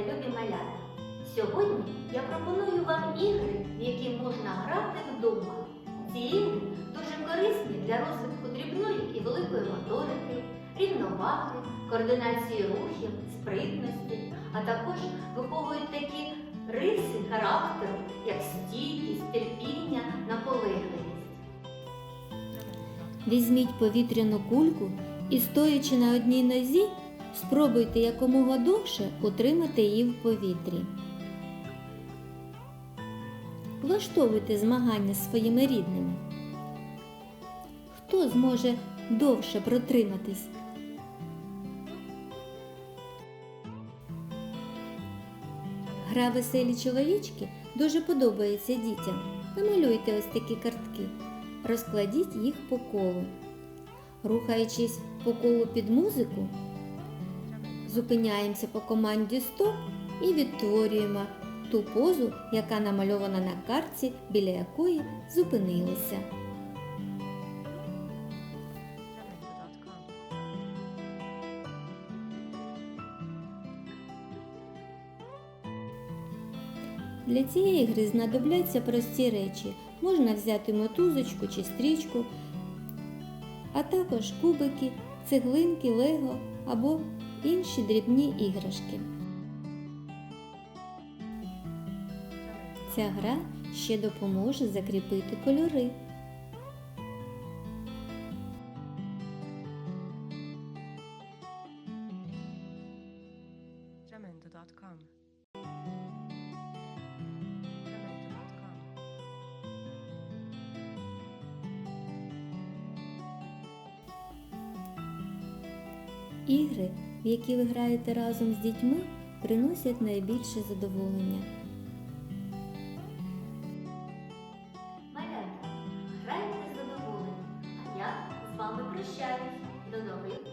любі малята! Сьогодні я пропоную вам ігри, в які можна грати вдома. Ці ігри дуже корисні для розвитку дрібної і великої моторики, рівноваги, координації рухів, спритності, а також виховують такі риси характеру, як стійкість, терпіння, наполегливість. Візьміть повітряну кульку і, стоячи на одній нозі, спробуйте якомога довше утримати її в повітрі. Влаштовуйте змагання з своїми рідними. Хто зможе довше протриматись? Гра веселі чоловічки дуже подобається дітям. Намалюйте ось такі картки. Розкладіть їх по колу. Рухаючись по колу під музику, зупиняємося по команді стоп і відтворюємо ту позу, яка намальована на картці, біля якої зупинилися. Для цієї гри знадобляться прості речі. Можна взяти мотузочку чи стрічку, а також кубики, цеглинки, лего або інші дрібні іграшки. Ця гра ще допоможе закріпити кольори. Ігри, в які ви граєте разом з дітьми, приносять найбільше задоволення. Малята, грайте задоволення, а я з вами прощаюсь. До нових